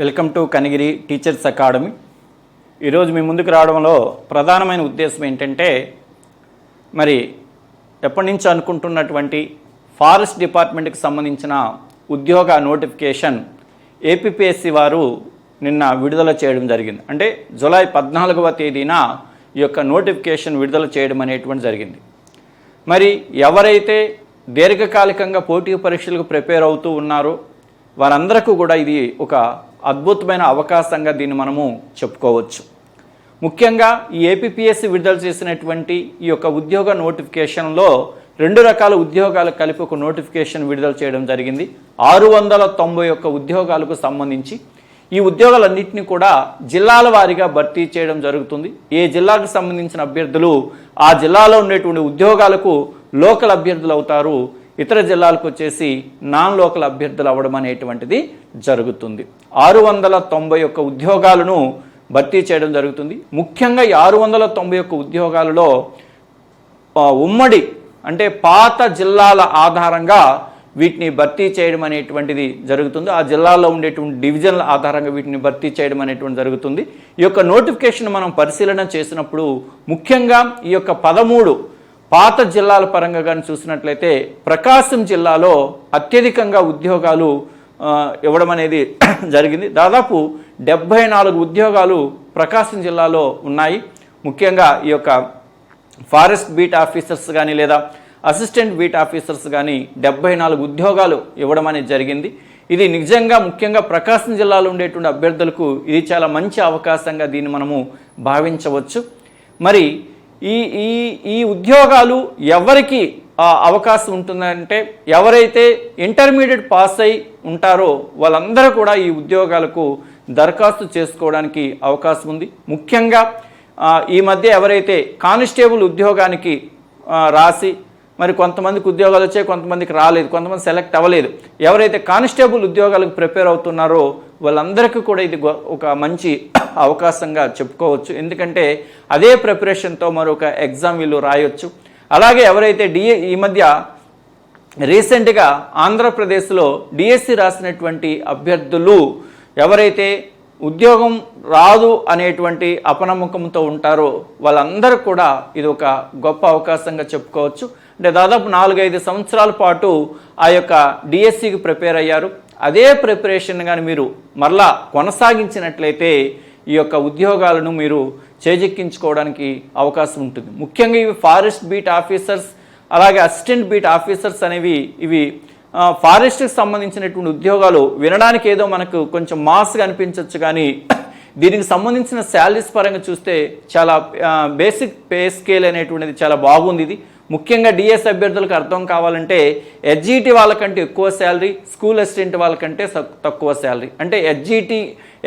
Welcome to Kanigiri teachers academy. ఈరోజు మీ ముందుకు రావడంలో ప్రధానమైన ఉద్దేశం ఏంటంటే మరి ఎప్పటి నుంచి అనుకుంటున్నటువంటి ఫారెస్ట్ డిపార్ట్మెంట్కి సంబంధించిన ఉద్యోగ నోటిఫికేషన్ ఏపీపీఎస్సి వారు నిన్న విడుదల చేయడం జరిగింది. అంటే జూలై పద్నాలుగవ తేదీన ఈ యొక్క నోటిఫికేషన్ విడుదల చేయడం అనేటువంటి జరిగింది. మరి ఎవరైతే దీర్ఘకాలికంగా పోటీ పరీక్షలకు ప్రిపేర్ అవుతూ ఉన్నారో వారందరికీ కూడా ఇది ఒక అద్భుతమైన అవకాశంగా దీన్ని మనము చెప్పుకోవచ్చు. ముఖ్యంగా ఈ ఏపీపీఎస్సీ విడుదల చేసినటువంటి ఈ యొక్క ఉద్యోగ నోటిఫికేషన్లో రెండు రకాల ఉద్యోగాలు కలిపి ఒక నోటిఫికేషన్ విడుదల చేయడం జరిగింది. ఆరు వందల తొంభై ఒక్క ఉద్యోగాలకు సంబంధించి ఈ ఉద్యోగాలన్నింటినీ కూడా జిల్లాల వారీగా భర్తీ చేయడం జరుగుతుంది. ఏ జిల్లాకు సంబంధించిన అభ్యర్థులు ఆ జిల్లాలో ఉండేటువంటి ఉద్యోగాలకు లోకల్ అభ్యర్థులు అవుతారు. ఇతర జిల్లాలకు వచ్చేసి నాన్ లోకల్ అభ్యర్థులు అవ్వడం అనేటువంటిది జరుగుతుంది. ఆరు వందల తొంభై ఒక్క ఉద్యోగాలను భర్తీ చేయడం జరుగుతుంది. ముఖ్యంగా ఈ ఆరు వందల తొంభై ఒక్క ఉద్యోగాలలో ఉమ్మడి అంటే పాత జిల్లాల ఆధారంగా వీటిని భర్తీ చేయడం అనేటువంటిది జరుగుతుంది. ఆ జిల్లాలో ఉండేటువంటి డివిజన్ల ఆధారంగా వీటిని భర్తీ చేయడం అనేటువంటి జరుగుతుంది. ఈ యొక్క నోటిఫికేషన్ మనం పరిశీలన చేసినప్పుడు ముఖ్యంగా ఈ యొక్క పదమూడు పాత జిల్లాల పరంగా కానీ చూసినట్లయితే ప్రకాశం జిల్లాలో అత్యధికంగా ఉద్యోగాలు ఇవ్వడం అనేది జరిగింది. దాదాపు డెబ్భై నాలుగు ఉద్యోగాలు ప్రకాశం జిల్లాలో ఉన్నాయి. ముఖ్యంగా ఈ యొక్క ఫారెస్ట్ బీట్ ఆఫీసర్స్ కానీ లేదా అసిస్టెంట్ బీట్ ఆఫీసర్స్ కానీ డెబ్బై నాలుగు ఉద్యోగాలు ఇవ్వడం అనేది జరిగింది. ఇది నిజంగా ముఖ్యంగా ప్రకాశం జిల్లాలో ఉండేటువంటి అభ్యర్థులకు ఇది చాలా మంచి అవకాశంగా దీన్ని మనము భావించవచ్చు. మరి ఈ ఈ ఈ ఉద్యోగాలు ఎవరికి అవకాశం ఉంటుందంటే ఎవరైతే ఇంటర్మీడియట్ పాస్ అయి ఉంటారో వాళ్ళందరూ కూడా ఈ ఉద్యోగాలకు దరఖాస్తు చేసుకోవడానికి అవకాశం ఉంది. ముఖ్యంగా ఈ మధ్య ఎవరైతే కానిస్టేబుల్ ఉద్యోగానికి రాసి మరి కొంతమందికి ఉద్యోగాలు వచ్చాయి కొంతమందికి రాలేదు కొంతమంది సెలెక్ట్ అవ్వలేదు ఎవరైతే కానిస్టేబుల్ ఉద్యోగాలకు ప్రిపేర్ అవుతున్నారో వాళ్ళందరికీ కూడా ఇది గొ- ఒక మంచి అవకాశంగా చెప్పుకోవచ్చు. ఎందుకంటే అదే ప్రిపరేషన్తో మరొక ఎగ్జామ్ వీళ్ళు రాయొచ్చు. అలాగే ఎవరైతే డిఏ ఈ మధ్య రీసెంట్గా ఆంధ్రప్రదేశ్లో డిఎస్సి రాసినటువంటి అభ్యర్థులు ఎవరైతే ఉద్యోగం రాదు అనేటువంటి అపనమ్మకంతో ఉంటారో వాళ్ళందరూ కూడా ఇది ఒక గొప్ప అవకాశంగా చెప్పుకోవచ్చు. అంటే దాదాపు నాలుగైదు సంవత్సరాల పాటు ఆ యొక్క డిఎస్సికి ప్రిపేర్ అయ్యారు. అదే ప్రిపరేషన్ కానీ మీరు మరలా కొనసాగించినట్లయితే ఈ యొక్క ఉద్యోగాలను మీరు చేజెక్కించుకోవడానికి అవకాశం ఉంటుంది. ముఖ్యంగా ఇవి ఫారెస్ట్ బీట్ ఆఫీసర్స్ అలాగే అసిస్టెంట్ బీట్ ఆఫీసర్స్ అనేవి ఇవి ఫారెస్ట్కి సంబంధించినటువంటి ఉద్యోగాలు వినడానికి ఏదో మనకు కొంచెం మాస్గా అనిపించవచ్చు కానీ దీనికి సంబంధించిన శాలరీస్ పరంగా చూస్తే చాలా బేసిక్ పే స్కేల్ అనేటువంటిది చాలా బాగుంది ఇది. ముఖ్యంగా డిఎస్ అభ్యర్థులకు అర్థం కావాలంటే ఎడ్జిటి వాళ్ళకంటే ఎక్కువ శాలరీ స్కూల్ అసిస్టెంట్ వాళ్ళకంటే తక్కువ శాలరీ. అంటే ఎడ్జిటి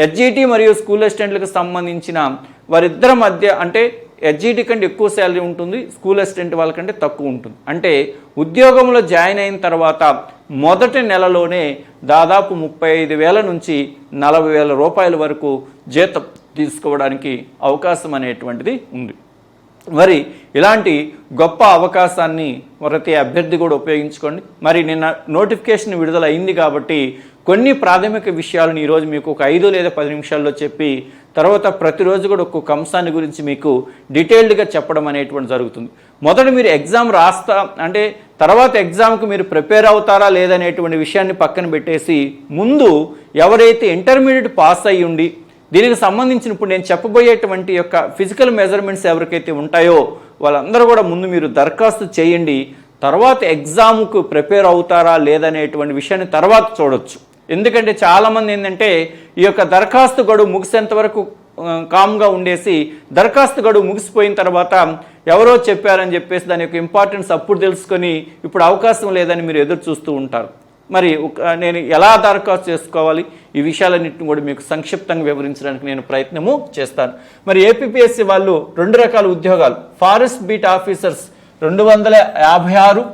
ఎడ్జిటి మరియు స్కూల్ అసిస్టెంట్లకు సంబంధించిన వారిద్దరి మధ్య అంటే ఎడ్జిటి కంటే ఎక్కువ శాలరీ ఉంటుంది స్కూల్ అసిస్టెంట్ వాళ్ళకంటే తక్కువ ఉంటుంది. అంటే ఉద్యోగంలో జాయిన్ అయిన తర్వాత మొదటి నెలలోనే దాదాపు ముప్పై ఐదు వేల నుంచి నలభై వేల రూపాయల వరకు జీతం తీసుకోవడానికి అవకాశం అనేటువంటిది ఉంది. మరి ఇలాంటి గొప్ప అవకాశాన్ని ప్రతి అభ్యర్థి కూడా ఉపయోగించుకోండి. మరి నిన్న నోటిఫికేషన్ విడుదల అయింది కాబట్టి కొన్ని ప్రాథమిక విషయాలను ఈరోజు మీకు ఒక ఐదు లేదా పది నిమిషాల్లో చెప్పి తర్వాత ప్రతిరోజు కూడా ఒక్కొక్క అంశాన్ని గురించి మీకు డీటెయిల్డ్గా చెప్పడం అనేటువంటి జరుగుతుంది. మొదట మీరు ఎగ్జామ్ రాస్తా అంటే తర్వాత ఎగ్జామ్కి మీరు ప్రిపేర్ అవుతారా లేదనేటువంటి విషయాన్ని పక్కన పెట్టేసి ముందు ఎవరైతే ఇంటర్మీడియట్ పాస్ అయ్యి ఉండి దీనికి సంబంధించిన ఇప్పుడు నేను చెప్పబోయేటువంటి యొక్క ఫిజికల్ మెజర్మెంట్స్ ఎవరికైతే ఉంటాయో వాళ్ళందరూ కూడా ముందు మీరు దరఖాస్తు చేయండి. తర్వాత ఎగ్జామ్కు ప్రిపేర్ అవుతారా లేదనేటువంటి విషయాన్ని తర్వాత చూడొచ్చు. ఎందుకంటే చాలామంది ఏంటంటే ఈ యొక్క దరఖాస్తు గడువు ముగిసేంత వరకు కామ్గా ఉండేసి దరఖాస్తు గడువు ముగిసిపోయిన తర్వాత ఎవరో చెప్పారని చెప్పేసి దాని యొక్క ఇంపార్టెన్స్ అప్పుడు తెలుసుకొని ఇప్పుడు అవకాశం లేదని మీరు ఎదురు చూస్తూ ఉంటారు. మరి ఒక- నేను ఎలా దరఖాస్తు చేసుకోవాలి? ఈ విషయాలన్నింటిని కూడా మీకు సంక్షిప్తంగా వివరించడానికి నేను ప్రయత్నము చేస్తాను. మరి ఏపీఎస్సి వాళ్ళు రెండు రకాల ఉద్యోగాలు. ఫారెస్ట్ బీట్ ఆఫీసర్స్ రెండు వందల యాభై ఆరు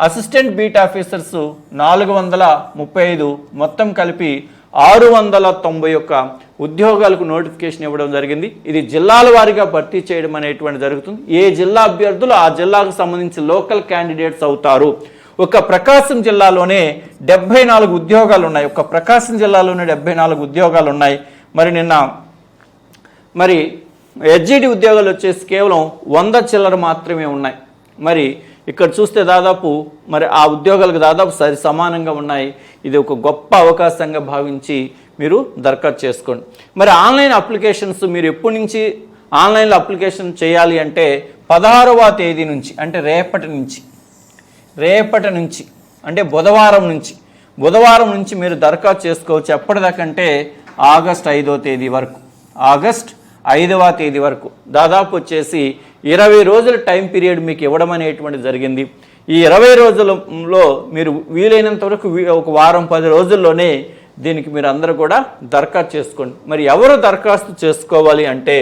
అసిస్టెంట్ బీట్ ఆఫీసర్స్ నాలుగు వందల ముప్పై ఐదు మొత్తం కలిపి ఆరు వందల తొంభై ఒక్క ఉద్యోగాలకు నోటిఫికేషన్ ఇవ్వడం జరిగింది. ఇది జిల్లాల వారీగా భర్తీ చేయడం అనేటువంటి జరుగుతుంది. ఏ జిల్లా అభ్యర్థులు ఆ జిల్లాకు సంబంధించి లోకల్ క్యాండిడేట్స్ అవుతారు? ఒక ప్రకాశం జిల్లాలోనే డెబ్బై నాలుగు ఉద్యోగాలు ఉన్నాయి. ఒక ప్రకాశం జిల్లాలోనే డెబ్బై నాలుగు ఉద్యోగాలు ఉన్నాయి. మరి నిన్న మరి హెచ్జిడి ఉద్యోగాలు వచ్చేసి కేవలం వంద చిల్లర మాత్రమే ఉన్నాయి. మరి ఇక్కడ చూస్తే దాదాపు మరి ఆ ఉద్యోగాలకు దాదాపు సరి సమానంగా ఉన్నాయి. ఇది ఒక గొప్ప అవకాశంగా భావించి మీరు దరఖాస్తు చేసుకోండి. మరి ఆన్లైన్ అప్లికేషన్స్ మీరు ఎప్పటి నుంచి ఆన్లైన్లో అప్లికేషన్ చేయాలి అంటే పదహారవ తేదీ నుంచి అంటే రేపటి నుంచి రేపటి నుంచి అంటే బుధవారం నుంచి బుధవారం నుంచి మీరు దరఖాస్తు చేసుకోవచ్చు ఎప్పటిదాకంటే ఆగస్ట్ ఐదో తేదీ వరకు. ఆగస్ట్ ఐదవ తేదీ వరకు. దాదాపు వచ్చేసి ఇరవై రోజుల టైం పీరియడ్ మీకు ఇవ్వడం అనేటువంటి జరిగింది. ఈ ఇరవై రోజులలో మీరు వీలైనంత వరకు ఒక వారం పది రోజుల్లోనే దీనికి మీరు అందరూ కూడా దరఖాస్తు చేసుకోండి. మరి ఎవరు దరఖాస్తు చేసుకోవాలి అంటే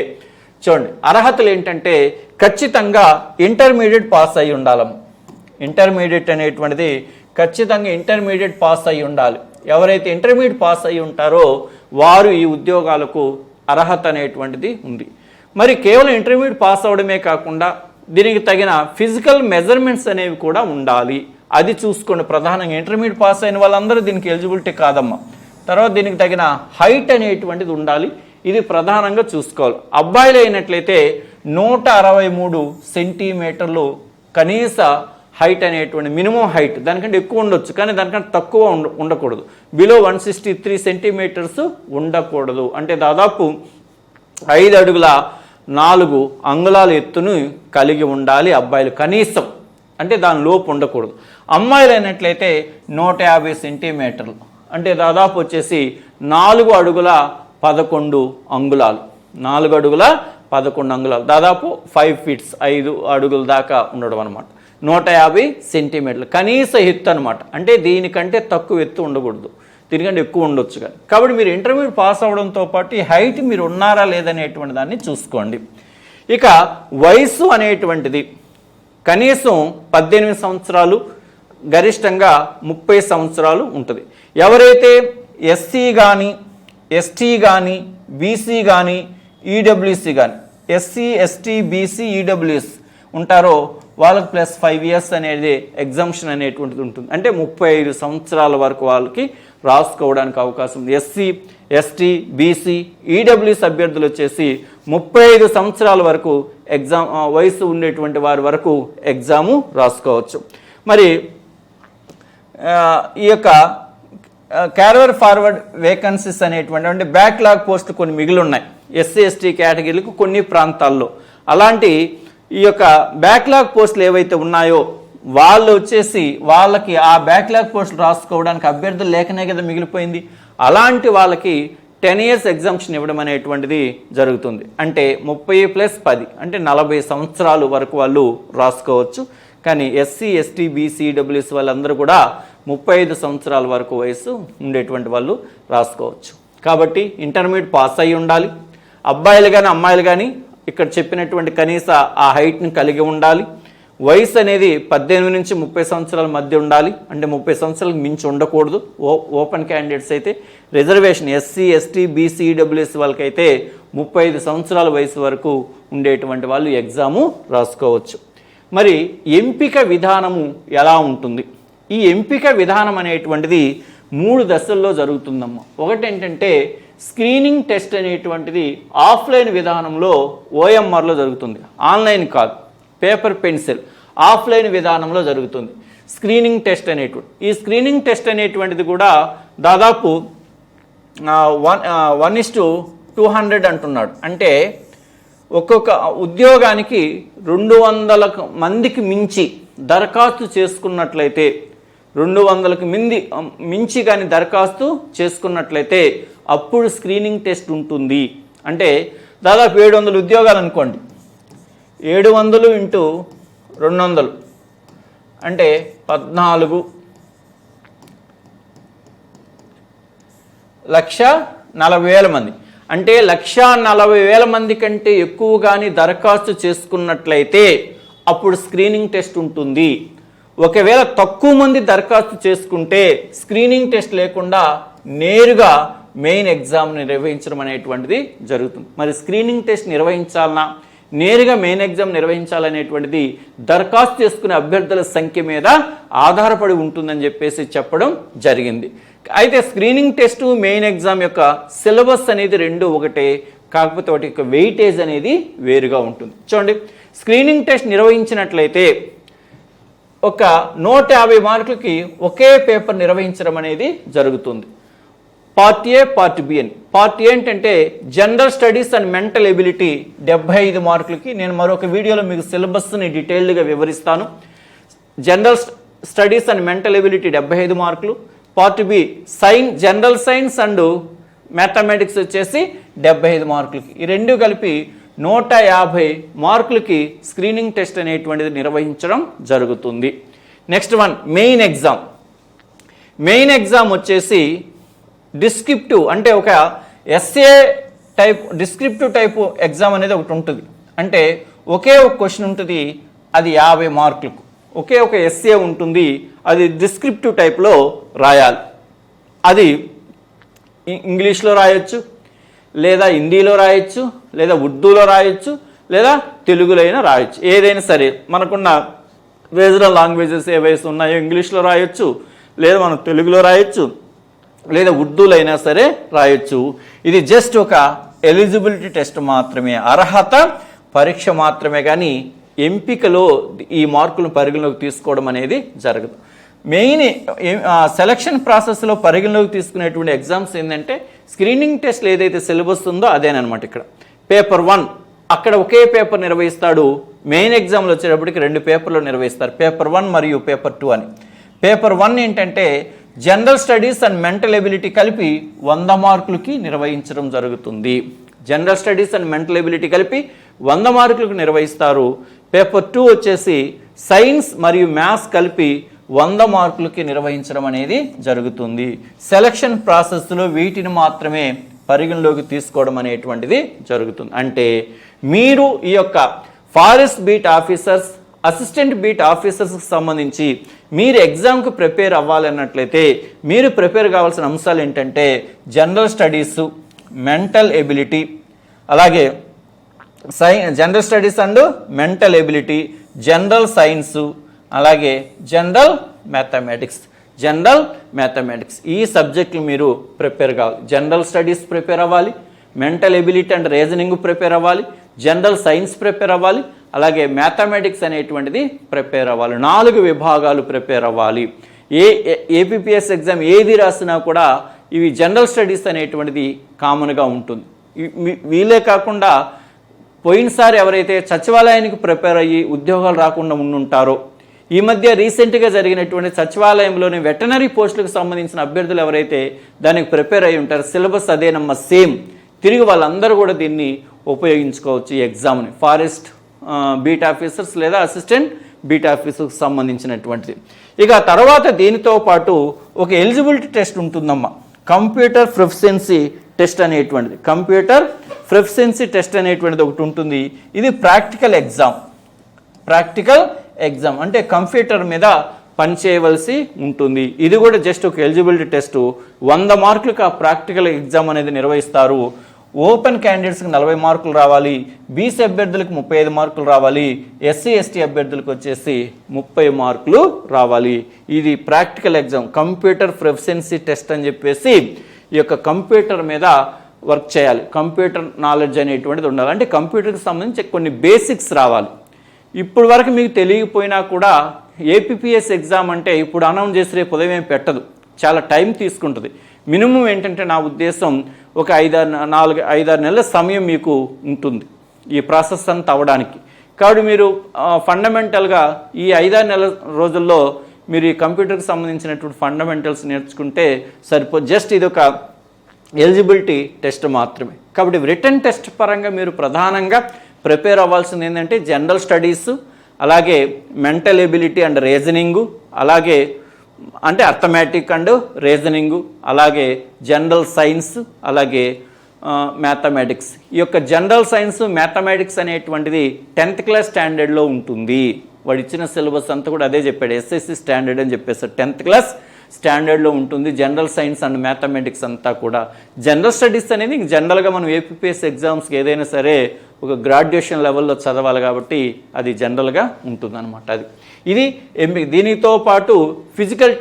చూడండి అర్హతలు ఏంటంటే ఖచ్చితంగా ఇంటర్మీడియట్ పాస్ అయి ఉండాలము ఇంటర్మీడియట్ అనేటువంటిది ఖచ్చితంగా ఇంటర్మీడియట్ పాస్ అయి ఉండాలి. ఎవరైతే ఇంటర్మీడియట్ పాస్ అయి ఉంటారో వారు ఈ ఉద్యోగాలకు అర్హత అనేటువంటిది ఉంది. మరి కేవలం ఇంటర్మీడియట్ పాస్ అవడమే కాకుండా దీనికి తగిన ఫిజికల్ మెజర్మెంట్స్ అనేవి కూడా ఉండాలి. అది చూసుకోండి ప్రధానంగా ఇంటర్మీడియట్ పాస్ అయిన వాళ్ళందరూ దీనికి ఎలిజిబిలిటీ కాదమ్మా. తర్వాత దీనికి తగిన హైట్ అనేటువంటిది ఉండాలి. ఇది ప్రధానంగా చూసుకోవాలి. అబ్బాయిలు అయినట్లయితే నూట అరవై మూడు సెంటీమీటర్లు కనీస హైట్ అనేటువంటి మినిమం హైట్ దానికంటే ఎక్కువ ఉండొచ్చు కానీ దానికంటే తక్కువ ఉండ ఉండకూడదు. Below one sixty three centimetres ఉండకూడదు. అంటే దాదాపు ఐదు అడుగుల నాలుగు అంగుళాల ఎత్తును కలిగి ఉండాలి అబ్బాయిలు కనీసం. అంటే దాని లోపు ఉండకూడదు. అమ్మాయిలు అయినట్లయితే నూట యాభై సెంటీమీటర్లు అంటే దాదాపు వచ్చేసి నాలుగు అడుగుల పదకొండు అంగుళాలు. నాలుగు అడుగుల పదకొండు అంగుళాలు. దాదాపు ఫైవ్ ఫీట్స్ ఐదు అడుగుల దాకా ఉండడం అనమాట నూట యాభై సెంటీమీటర్లు. కనీస ఎత్తు అనమాట అంటే దీనికంటే తక్కువ ఎత్తు ఉండకూడదు. దీనికంటే ఎక్కువ ఉండొచ్చు కానీ. కాబట్టి మీరు ఇంటర్వ్యూ పాస్ అవడంతో పాటు ఈ హైట్ మీరు ఉన్నారా లేదనేటువంటి దాన్ని చూసుకోండి. ఇక వయసు అనేటువంటిది కనీసం పద్దెనిమిది సంవత్సరాలు గరిష్టంగా ముప్పై సంవత్సరాలు ఉంటుంది. ఎవరైతే ఎస్సీ కానీ ఎస్టీ కానీ బీసీ కానీ ఈడబ్ల్యూసీ కానీ ఎస్సీ ఎస్టీ బీసీ ఈడబ్ల్యూఎస్ ఉంటారో వాళ్ళకి ప్లస్ ఫైవ్ ఇయర్స్ అనేది ఎగ్జామ్షన్ అనేటువంటిది ఉంటుంది. అంటే ముప్పై ఐదు సంవత్సరాల వరకు వాళ్ళకి రాసుకోవడానికి అవకాశం ఉంది. ఎస్సీ ఎస్టీ బీసీ ఈడబ్ల్యూఎస్ అభ్యర్థులు వచ్చేసి ముప్పై ఐదు సంవత్సరాల వరకు ఎగ్జామ్ వయసు ఉండేటువంటి వారి వరకు ఎగ్జాము రాసుకోవచ్చు. మరి ఈ యొక్క క్యారియర్ ఫార్వర్డ్ వేకన్సీస్ అనేటువంటి అంటే బ్యాక్లాగ్ పోస్టులు కొన్ని మిగిలి ఉన్నాయి. ఎస్సీ ఎస్టీ కేటగిరీలకు కొన్ని ప్రాంతాల్లో. అలాంటి ఈ యొక్క బ్యాక్లాగ్ పోస్టులు ఏవైతే ఉన్నాయో వాళ్ళు వచ్చేసి వాళ్ళకి ఆ బ్యాక్లాగ్ పోస్టులు రాసుకోవడానికి అభ్యర్థులు లేకనే కదా మిగిలిపోయింది. అలాంటి వాళ్ళకి టెన్ ఇయర్స్ ఎగ్జామ్షన్ ఇవ్వడం అనేటువంటిది జరుగుతుంది. అంటే ముప్పై ప్లస్ పది అంటే నలభై సంవత్సరాలు వరకు వాళ్ళు రాసుకోవచ్చు. కానీ ఎస్సీ ఎస్టీ బీసీ వాళ్ళందరూ కూడా ముప్పై ఐదు సంవత్సరాల వరకు వయసు ఉండేటువంటి వాళ్ళు రాసుకోవచ్చు. కాబట్టి ఇంటర్మీడియట్ పాస్ అయి ఉండాలి. అబ్బాయిలు కానీ అమ్మాయిలు కానీ ఇక్కడ చెప్పినటువంటి కనీస ఆ హైట్ని కలిగి ఉండాలి. వయసు అనేది పద్దెనిమిది నుంచి ముప్పై సంవత్సరాల మధ్య ఉండాలి. అంటే ముప్పై సంవత్సరాలకు మించి ఉండకూడదు. ఓ ఓపెన్ క్యాండిడేట్స్ అయితే రిజర్వేషన్ ఎస్సీ ఎస్టీ బీసీ డబ్ల్యూఎస్సీ వాళ్ళకైతే ముప్పై ఐదు సంవత్సరాల వయసు వరకు ఉండేటువంటి వాళ్ళు ఎగ్జాము రాసుకోవచ్చు. మరి ఎంపిక విధానము ఎలా ఉంటుంది? ఈ ఎంపిక విధానం అనేటువంటిది మూడు దశల్లో జరుగుతుందమ్మా. ఒకటి ఏంటంటే స్క్రీనింగ్ టెస్ట్ అనేటువంటిది ఆఫ్లైన్ విధానంలో ఓఎంఆర్లో జరుగుతుంది. ఆన్లైన్ కాదు. పేపర్ పెన్సిల్ ఆఫ్లైన్ విధానంలో జరుగుతుంది. స్క్రీనింగ్ టెస్ట్ అనేటువంటి ఈ స్క్రీనింగ్ టెస్ట్ అనేటువంటిది కూడా దాదాపు one one is to two hundred అంటున్నాడు. అంటే ఒక్కొక్క ఉద్యోగానికి రెండు వందల మందికి మించి దరఖాస్తు చేసుకున్నట్లయితే రెండు వందలకు మింది మించి కానీ దరఖాస్తు చేసుకున్నట్లయితే అప్పుడు స్క్రీనింగ్ టెస్ట్ ఉంటుంది. అంటే దాదాపు ఏడు వందల ఉద్యోగాలు అనుకోండి. ఏడు వందలు ఇంటూ రెండు వందలు అంటే పద్నాలుగు లక్ష నలభై వేల మంది. అంటే లక్ష నలభై వేల మంది కంటే ఎక్కువ కానీ దరఖాస్తు చేసుకున్నట్లయితే అప్పుడు స్క్రీనింగ్ టెస్ట్ ఉంటుంది. ఒకవేళ తక్కువ మంది దరఖాస్తు చేసుకుంటే స్క్రీనింగ్ టెస్ట్ లేకుండా నేరుగా మెయిన్ ఎగ్జామ్ నిర్వహించడం అనేటువంటిది జరుగుతుంది. మరి స్క్రీనింగ్ టెస్ట్ నిర్వహించాలన్నా నేరుగా మెయిన్ ఎగ్జామ్ నిర్వహించాలనేటువంటిది దరఖాస్తు చేసుకునే అభ్యర్థుల సంఖ్య మీద ఆధారపడి ఉంటుందని చెప్పేసి చెప్పడం జరిగింది. అయితే స్క్రీనింగ్ టెస్ట్ మెయిన్ ఎగ్జామ్ యొక్క సిలబస్ అనేది రెండు ఒకటే కాకపోతే వాటి యొక్క వెయిటేజ్ అనేది వేరుగా ఉంటుంది. చూడండి స్క్రీనింగ్ టెస్ట్ నిర్వహించినట్లయితే ఒక నూట యాభై మార్కులకి ఒకే పేపర్ నిర్వహించడం అనేది జరుగుతుంది. పార్ట్ ఏ పార్ట్ బి అని. పార్ట్ ఏ ఏంటంటే general studies and mental ability డెబ్బై ఐదు మార్కులకి నేను మరొక వీడియోలో మీకు సిలబస్ని డీటెయిల్డ్గా వివరిస్తాను. General studies and mental ability డెబ్బై ఐదు మార్కులు. పార్ట్ బి సైన్ జనరల్ సైన్స్ అండ్ మ్యాథమెటిక్స్ వచ్చేసి డెబ్బై ఐదు మార్కులకి. ఈ రెండు కలిపి నూట యాభై మార్కులకి స్క్రీనింగ్ టెస్ట్ అనేటువంటిది నిర్వహించడం జరుగుతుంది. Next one main exam main exam వచ్చేసి డిస్క్రిప్టివ్ అంటే ఒక SA type descriptive type exam అనేది ఒకటి ఉంటుంది. అంటే ఒకే ఒక క్వశ్చన్ ఉంటుంది అది యాభై మార్కులకు. ఒకే ఒక ఎస్ఏ ఉంటుంది అది డిస్క్రిప్టివ్ టైప్లో రాయాలి. అది ఇంగ్లీష్లో రాయొచ్చు లేదా హిందీలో రాయొచ్చు లేదా ఉర్దూలో రాయొచ్చు లేదా తెలుగులో అయినా రాయొచ్చు. ఏదైనా సరే మనకున్న రీజనల్ లాంగ్వేజెస్ ఏవైతే ఉన్నాయో ఇంగ్లీష్లో రాయొచ్చు లేదా మనం తెలుగులో రాయొచ్చు లేదా ఉర్దూలో అయినా సరే రాయొచ్చు. ఇది జస్ట్ ఒక ఎలిజిబిలిటీ టెస్ట్ మాత్రమే. అర్హత పరీక్ష మాత్రమే కానీ ఎంపికలో ఈ మార్కులను పరిగణలోకి తీసుకోవడం అనేది జరగదు. మెయిన్ సెలక్షన్ ప్రాసెస్లో పరిగణలోకి తీసుకునేటువంటి ఎగ్జామ్స్ ఏంటంటే స్క్రీనింగ్ టెస్ట్లు ఏదైతే సిలబస్ ఉందో అదేనమాట ఇక్కడ. పేపర్ వన్ అక్కడ ఒకే పేపర్ నిర్వహిస్తాడు. మెయిన్ ఎగ్జామ్లు వచ్చేటప్పటికి రెండు పేపర్లు నిర్వహిస్తారు. పేపర్ వన్ మరియు పేపర్ టూ అని. పేపర్ వన్ ఏంటంటే general studies and mental ability కలిపి వంద మార్కులకి నిర్వహించడం జరుగుతుంది. General studies and mental ability కలిపి వంద మార్కులకు నిర్వహిస్తారు. పేపర్ టూ వచ్చేసి సైన్స్ మరియు మ్యాథ్స్ కలిపి వంద మార్కులకి నిర్వహించడం అనేది జరుగుతుంది. సెలక్షన్ ప్రాసెస్లో వీటిని మాత్రమే పరిగణలోకి తీసుకోవడం అనేటువంటిది జరుగుతుంది. అంటే మీరు ఈ యొక్క forest beat officers assistant beat ఆఫీసర్స్కి సంబంధించి మీరు ఎగ్జామ్కి ప్రిపేర్ అవ్వాలన్నట్లయితే మీరు ప్రిపేర్ కావాల్సిన అంశాలు ఏంటంటే జనరల్ స్టడీస్ మెంటల్ ఎబిలిటీ అలాగే సై general studies and mental ability general science అలాగే జనరల్ మ్యాథమెటిక్స్ జనరల్ మ్యాథమెటిక్స్. ఈ సబ్జెక్టులు మీరు ప్రిపేర్ కావాలి. జనరల్ స్టడీస్ ప్రిపేర్ అవ్వాలి mental ability and reasoning prepare అవ్వాలి జనరల్ సైన్స్ ప్రిపేర్ అవ్వాలి అలాగే మ్యాథమెటిక్స్ అనేటువంటిది ప్రిపేర్ అవ్వాలి. నాలుగు విభాగాలు ప్రిపేర్ అవ్వాలి. ఏ ఏపీపీఎస్ ఎగ్జామ్ ఏది రాసినా కూడా ఇవి జనరల్ స్టడీస్ అనేటువంటిది కామన్గా ఉంటుంది. వీలే కాకుండా పోయినసారి ఎవరైతే సచివాలయానికి ప్రిపేర్ అయ్యి ఉద్యోగాలు రాకుండా ఉండుంటారో ఈ మధ్య రీసెంట్గా జరిగినటువంటి సచివాలయంలోని వెటనరీ పోస్టులకు సంబంధించిన అభ్యర్థులు ఎవరైతే దానికి ప్రిపేర్ అయి ఉంటారో సిలబస్ అదేనమ్మా సేమ్. తిరిగి వాళ్ళందరూ కూడా దీన్ని ఉపయోగించుకోవచ్చు ఈ ఎగ్జామ్ని. ఫారెస్ట్ బీట్ ఆఫీసర్స్ లేదా అసిస్టెంట్ బీట్ ఆఫీసర్కి సంబంధించినటువంటిది. ఇక తర్వాత దీనితో పాటు ఒక ఎలిజిబిలిటీ టెస్ట్ ఉంటుందమ్మా. కంప్యూటర్ ప్రొఫిషియన్సీ టెస్ట్ అనేటువంటిది. కంప్యూటర్ ప్రొఫిషియన్సీ టెస్ట్ అనేటువంటిది ఒకటి ఉంటుంది. ఇది ప్రాక్టికల్ ఎగ్జామ్. Practical exam. అంటే కంప్యూటర్ మీద పనిచేయవలసి ఉంటుంది. ఇది కూడా జస్ట్ ఒక ఎలిజిబిలిటీ టెస్ట్. వంద మార్కులకు ఆ ప్రాక్టికల్ ఎగ్జామ్ అనేది నిర్వహిస్తారు. ఓపెన్ క్యాండిడేట్స్కి నలభై మార్కులు రావాలి బీసీ అభ్యర్థులకు ముప్పై ఐదు మార్కులు రావాలి ఎస్సీ ఎస్టీ అభ్యర్థులకు వచ్చేసి ముప్పై మార్కులు రావాలి. ఇది practical exam computer proficiency test అని చెప్పేసి ఈ యొక్క కంప్యూటర్ మీద వర్క్ చేయాలి. కంప్యూటర్ నాలెడ్జ్ అనేటువంటిది ఉండాలి. అంటే కంప్యూటర్కి సంబంధించి కొన్ని బేసిక్స్ రావాలి. ఇప్పుడు వరకు మీకు తెలియకపోయినా కూడా ఏపీపీఎస్ ఎగ్జామ్ అంటే ఇప్పుడు అనౌన్స్ చేసి రేపు ఉదయం ఏం పెట్టదు. చాలా టైం తీసుకుంటుంది. మినిమం ఏంటంటే నా ఉద్దేశం ఒక ఐదారు నాలుగు ఐదారు నెలల సమయం మీకు ఉంటుంది ఈ ప్రాసెస్ అంతా అవ్వడానికి. కాబట్టి మీరు ఫండమెంటల్గా ఈ ఐదారు నెలల రోజుల్లో మీరు ఈ కంప్యూటర్కి సంబంధించినటువంటి ఫండమెంటల్స్ నేర్చుకుంటే సరిపో జస్ట్ ఇది ఒక ఎలిజిబిలిటీ టెస్ట్ మాత్రమే. కాబట్టి రిటర్న్ టెస్ట్ పరంగా మీరు ప్రధానంగా ప్రిపేర్ అవ్వాల్సింది ఏంటంటే జనరల్ స్టడీస్ అలాగే మెంటల్ ఎబిలిటీ అండ్ రీజనింగు అలాగే అంటే అర్థమెటిక్ అండ్ రీజనింగు అలాగే జనరల్ సైన్స్ అలాగే మ్యాథమెటిక్స్. ఈ యొక్క జనరల్ సైన్స్ మ్యాథమెటిక్స్ అనేటువంటిది టెన్త్ క్లాస్ స్టాండర్డ్లో ఉంటుంది. వాడు ఇచ్చిన సిలబస్ అంతా కూడా అదే చెప్పాడు. ఎస్ఎస్సి స్టాండర్డ్ అని చెప్పేసాడు టెన్త్ క్లాస్ స్టాండర్డ్లో ఉంటుంది జనరల్ సైన్స్ అండ్ మ్యాథమెటిక్స్ అంతా కూడా. జనరల్ స్టడీస్ అనేది జనరల్గా మనం ఏపీఎస్ ఎగ్జామ్స్కి ఏదైనా సరే ఒక గ్రాడ్యుయేషన్ లెవెల్లో చదవాలి కాబట్టి అది జనరల్గా ఉంటుందన్నమాట అది. ఇది దీనితో పాటు ఫిజికల్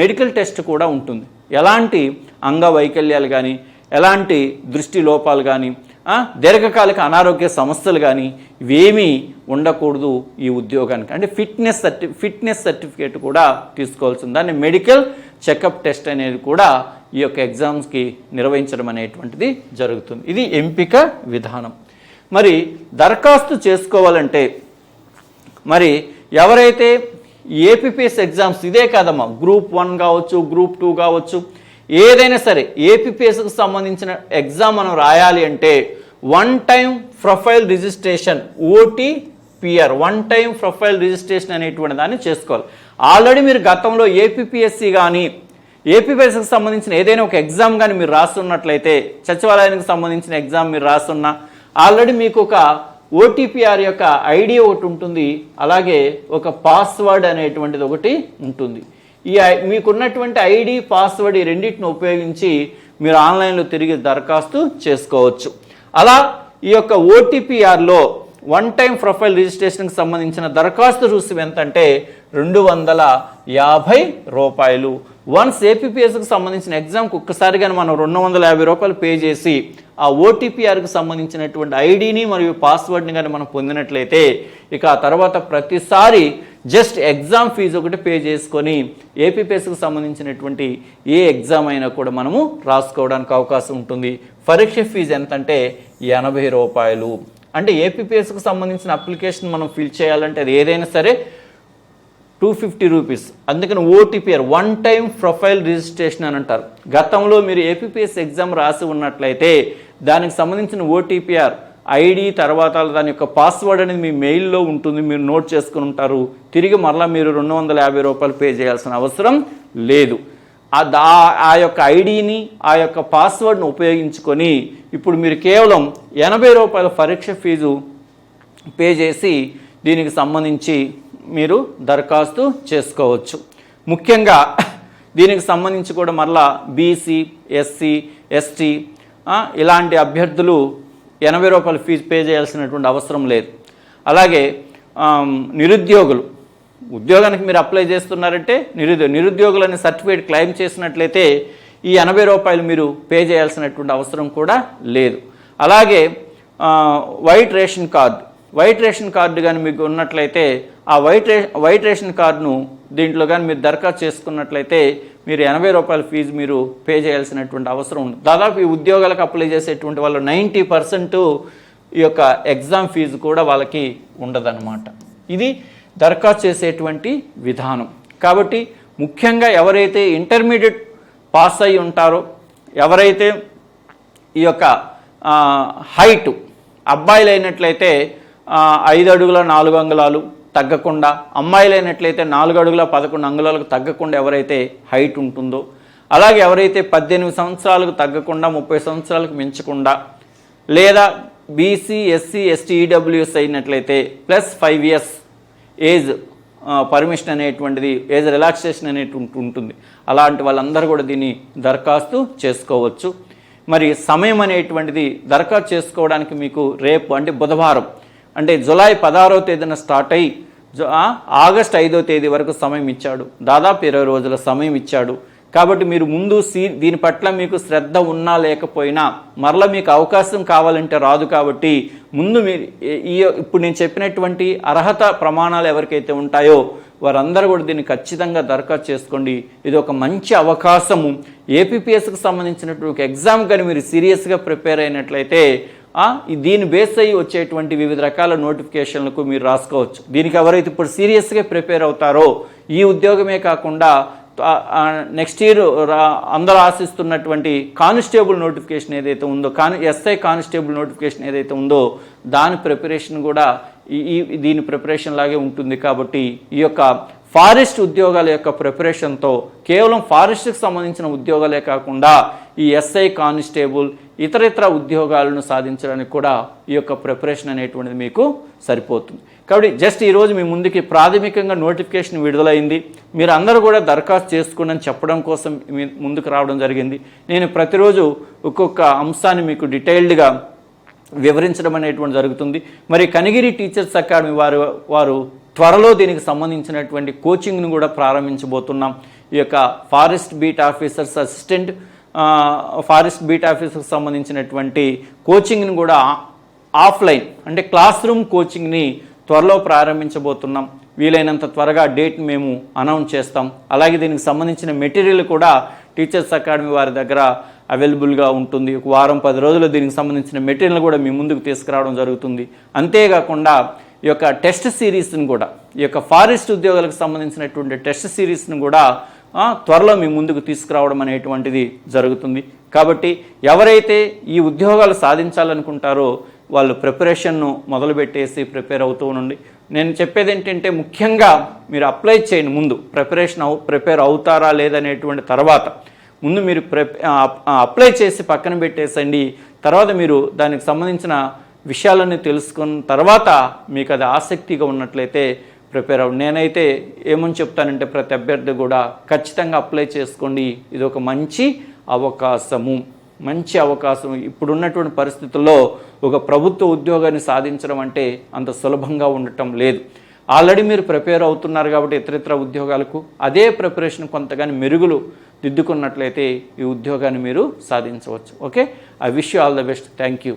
మెడికల్ టెస్ట్ కూడా ఉంటుంది. ఎలాంటి అంగవైకల్యాలు కానీ ఎలాంటి దృష్టి లోపాలు కానీ దీర్ఘకాలిక అనారోగ్య సమస్యలు కానీ ఇవేమీ ఉండకూడదు ఈ ఉద్యోగానికి. అంటే ఫిట్నెస్ సర్టి ఫిట్నెస్ సర్టిఫికేట్ కూడా తీసుకోవాల్సింది. దాన్ని మెడికల్ చెకప్ టెస్ట్ అనేది కూడా ఈ యొక్క ఎగ్జామ్స్కి నిర్వహించడం అనేటువంటిది జరుగుతుంది. ఇది ఎంపిక విధానం. మరి దరఖాస్తు చేసుకోవాలంటే మరి ఎవరైతే ఏపీపీఎస్ ఎగ్జామ్స్ ఇదే కాదమ్మా గ్రూప్ వన్ కావచ్చు గ్రూప్ టూ కావచ్చు ఏదైనా సరే ఏపీపీఎస్కి సంబంధించిన ఎగ్జామ్ మనం రాయాలి అంటే one time profile registration OTPR one time profile registration అనేటువంటి దాన్ని చేసుకోవాలి. ఆల్రెడీ మీరు గతంలో ఏపీపీఎస్సి కానీ ఏపీపీఎస్కి సంబంధించిన ఏదైనా ఒక ఎగ్జామ్ కానీ మీరు రాస్తున్నట్లయితే సచివాలయానికి సంబంధించిన ఎగ్జామ్ మీరు రాస్తున్నా ఆల్రెడీ మీకు ఒక ఓటీపీఆర్ యొక్క ఐడి ఒకటి ఉంటుంది. అలాగే ఒక పాస్వర్డ్ అనేటువంటిది ఒకటి ఉంటుంది. ఈ మీకున్నటువంటి ఐడి పాస్వర్డ్ ఈ రెండింటిని ఉపయోగించి మీరు ఆన్లైన్లో తిరిగి దరఖాస్తు చేసుకోవచ్చు. అలా ఈ యొక్క ఓటీపీఆర్లో వన్ టైం ప్రొఫైల్ రిజిస్ట్రేషన్కి సంబంధించిన దరఖాస్తు రుసుము ఎంత అంటే రెండు వందల యాభై రూపాయలు. వన్స్ ఏపీపీఎస్కి సంబంధించిన ఎగ్జామ్కి ఒక్కసారిగా మనం రెండు వందల యాభై రూపాయలు పే చేసి ఆ ఓటీపీఆర్కి సంబంధించినటువంటి ఐడిని మరియు పాస్వర్డ్ని కానీ మనం పొందినట్లయితే ఇక ఆ తర్వాత ప్రతిసారి జస్ట్ ఎగ్జామ్ ఫీజు ఒకటి పే చేసుకొని ఏపీపీఎస్కి సంబంధించినటువంటి ఏ ఎగ్జామ్ అయినా కూడా మనము రాసుకోవడానికి అవకాశం ఉంటుంది. పరీక్ష ఫీజు ఎంతంటే ఎనభై రూపాయలు. అంటే ఏపీపీఎస్కి సంబంధించిన అప్లికేషన్ మనం ఫిల్ చేయాలంటే అది ఏదైనా సరే టూ ఫిఫ్టీ రూపీస్. అందుకని OTPR one time profile registration అని అంటారు. గతంలో మీరు ఏపీపీఎస్ ఎగ్జామ్ రాసి ఉన్నట్లయితే దానికి సంబంధించిన ఓటీపీఆర్ ఐడి తర్వాత దాని యొక్క పాస్వర్డ్ అనేది మీ మెయిల్లో ఉంటుంది మీరు నోట్ చేసుకుని ఉంటారు. తిరిగి మరలా మీరు రెండు వందల యాభై రూపాయలు పే చేయాల్సిన అవసరం లేదు. ఆ దా- ఆ యొక్క ఐడిని ఆ యొక్క పాస్వర్డ్ను ఉపయోగించుకొని ఇప్పుడు మీరు కేవలం ఎనభై రూపాయల పరీక్ష ఫీజు పే చేసి దీనికి సంబంధించి మీరు దరఖాస్తు చేసుకోవచ్చు. ముఖ్యంగా దీనికి సంబంధించి కూడా మరలా బీసీ ఎస్సీ ఎస్టీ ఇలాంటి అభ్యర్థులు ఎనభై రూపాయలు ఫీజు పే చేయాల్సినటువంటి అవసరం లేదు. అలాగే నిరుద్యోగులు ఉద్యోగానికి మీరు అప్లై చేస్తున్నారంటే నిరుద్యో నిరుద్యోగులని సర్టిఫికేట్ క్లెయిమ్ చేసినట్లయితే ఈ ఎనభై రూపాయలు మీరు పే చేయాల్సినటువంటి అవసరం కూడా లేదు. అలాగే white ration card white ration card కానీ మీకు ఉన్నట్లయితే ఆ వైట్ రే వైట్ రేషన్ కార్డును దీంట్లో కానీ మీరు దరఖాస్తు చేసుకున్నట్లయితే మీరు ఎనభై రూపాయల ఫీజు మీరు పే చేయాల్సినటువంటి అవసరం ఉంది. దాదాపు ఈ ఉద్యోగాలకు అప్లై చేసేటువంటి వాళ్ళు నైంటీ పర్సెంట్ ఈ యొక్క ఎగ్జామ్ ఫీజు కూడా వాళ్ళకి ఉండదన్నమాట. ఇది దరఖాస్తు చేసేటువంటి విధానం. కాబట్టి ముఖ్యంగా ఎవరైతే ఇంటర్మీడియట్ పాస్ అయి ఉంటారో ఎవరైతే ఈ యొక్క హైట్ అబ్బాయిలు అయినట్లయితే ఐదు అడుగుల నాలుగు అంగుళాలు తగ్గకుండా అమ్మాయిలు అయినట్లయితే నాలుగు అడుగుల పదకొండు అంగుళాలకు తగ్గకుండా ఎవరైతే హైట్ ఉంటుందో అలాగే ఎవరైతే పద్దెనిమిది సంవత్సరాలకు తగ్గకుండా ముప్పై సంవత్సరాలకు మించకుండా లేదా బీసీ ఎస్సీ ఎస్టీ ఈడబ్ల్యూఎస్ అయినట్లయితే plus five years age permission అనేటువంటిది ఏజ్ రిలాక్సేషన్ అనేటువంటి ఉంటుంది. అలాంటి వాళ్ళందరూ కూడా దీన్ని దరఖాస్తు చేసుకోవచ్చు. మరి సమయం అనేటువంటిది దరఖాస్తు చేసుకోవడానికి మీకు రేపు అంటే బుధవారం అంటే జులై పదహారవ తేదీన స్టార్ట్ అయ్యి ఆగస్ట్ ఐదో తేదీ వరకు సమయం ఇచ్చాడు. దాదాపు ఇరవై రోజుల సమయం ఇచ్చాడు. కాబట్టి మీరు ముందు సీ దీని పట్ల మీకు శ్రద్ధ ఉన్నా లేకపోయినా మరల మీకు అవకాశం కావాలంటే రాదు కాబట్టి ముందు మీరు ఈ- ఈ ఇప్పుడు నేను చెప్పినటువంటి అర్హత ప్రమాణాలు ఎవరికైతే ఉంటాయో వారందరూ కూడా దీన్ని ఖచ్చితంగా దరఖాస్తు చేసుకోండి. ఇది ఒక మంచి అవకాశము. ఏపీపీఎస్కి సంబంధించినటువంటి ఒక ఎగ్జామ్ కానీ మీరు సీరియస్గా ప్రిపేర్ అయినట్లయితే దీని బేస్ అయ్యి వచ్చేటువంటి వివిధ రకాల నోటిఫికేషన్లకు మీరు రాసుకోవచ్చు. దీనికి ఎవరైతే ఇప్పుడు సీరియస్గా ప్రిపేర్ అవుతారో ఈ ఉద్యోగమే కాకుండా నెక్స్ట్ ఇయర్ అందరూ ఆశిస్తున్నటువంటి కానిస్టేబుల్ నోటిఫికేషన్ ఏదైతే ఉందో కాని ఎస్ఐ కానిస్టేబుల్ నోటిఫికేషన్ ఏదైతే ఉందో దాని ప్రిపరేషన్ కూడా ఈ- దీని ప్రిపరేషన్ లాగే ఉంటుంది కాబట్టి ఈ యొక్క ఫారెస్ట్ ఉద్యోగాల యొక్క ప్రిపరేషన్తో కేవలం ఫారెస్ట్కి సంబంధించిన ఉద్యోగాలే కాకుండా ఈ ఎస్ఐ కానిస్టేబుల్ ఇతర ఇతర ఉద్యోగాలను సాధించడానికి కూడా ఈ యొక్క ప్రిపరేషన్ అనేటువంటిది మీకు సరిపోతుంది. కాబట్టి జస్ట్ ఈరోజు మీ ముందుకి ప్రాథమికంగా నోటిఫికేషన్ విడుదలైంది. మీరు అందరూ కూడా దరఖాస్తు చేసుకోండి అని చెప్పడం కోసం మీ ముందుకు రావడం జరిగింది. నేను ప్రతిరోజు ఒక్కొక్క అంశాన్ని మీకు డీటెయిల్డ్గా వివరించడం అనేటువంటి జరుగుతుంది. మరి కనిగిరి టీచర్స్ అకాడమీ వారు వారు త్వరలో దీనికి సంబంధించినటువంటి కోచింగ్ను కూడా ప్రారంభించబోతున్నాం. ఈ యొక్క forest beat officers assistant forest beat ఆఫీసర్కి సంబంధించినటువంటి కోచింగ్ని కూడా ఆఫ్లైన్ అంటే క్లాస్ రూమ్ కోచింగ్ని త్వరలో ప్రారంభించబోతున్నాం. వీలైనంత త్వరగా డేట్ మేము అనౌన్స్ చేస్తాం. అలాగే దీనికి సంబంధించిన మెటీరియల్ కూడా టీచర్స్ అకాడమీ వారి దగ్గర అవైలబుల్గా ఉంటుంది. ఒక వారం పది రోజుల్లో దీనికి సంబంధించిన మెటీరియల్ కూడా మీ ముందుకు తీసుకురావడం జరుగుతుంది. అంతేకాకుండా ఈ యొక్క టెస్ట్ సిరీస్ని కూడా ఈ యొక్క ఫారెస్ట్ ఉద్యోగాలకు సంబంధించినటువంటి టెస్ట్ సిరీస్ని కూడా త్వరలో మీ ముందుకు తీసుకురావడం అనేటువంటిది జరుగుతుంది. కాబట్టి ఎవరైతే ఈ ఉద్యోగాలు సాధించాలనుకుంటారో వాళ్ళు ప్రిపరేషన్ను మొదలుపెట్టేసి ప్రిపేర్ అవుతూ ఉండండి. నేను చెప్పేది ఏంటంటే ముఖ్యంగా మీరు అప్లై చేయండి ముందు. ప్రిపరేషన్ అవు ప్రిపేర్ అవుతారా లేదనేటువంటి తర్వాత ముందు మీరు ప్రిప అప్లై చేసి పక్కన పెట్టేసండి. తర్వాత మీరు దానికి సంబంధించిన విషయాలన్నీ తెలుసుకున్న తర్వాత మీకు అది ఆసక్తిగా ఉన్నట్లయితే ప్రిపేర్ అవ్వండి. నేనైతే ఏమని చెప్తానంటే ప్రతి అభ్యర్థి కూడా ఖచ్చితంగా అప్లై చేసుకోండి. ఇది ఒక మంచి అవకాశము. మంచి అవకాశం ఇప్పుడున్నటువంటి పరిస్థితుల్లో ఒక ప్రభుత్వ ఉద్యోగాన్ని సాధించడం అంటే అంత సులభంగా ఉండటం లేదు. ఆల్రెడీ మీరు ప్రిపేర్ అవుతున్నారు కాబట్టి ఇతరితర ఉద్యోగాలకు అదే ప్రిపరేషన్ కొంతగాని మెరుగులు దిద్దుకున్నట్లయితే ఈ ఉద్యోగాన్ని మీరు సాధించవచ్చు. Okay? I wish you all the best. Thank you.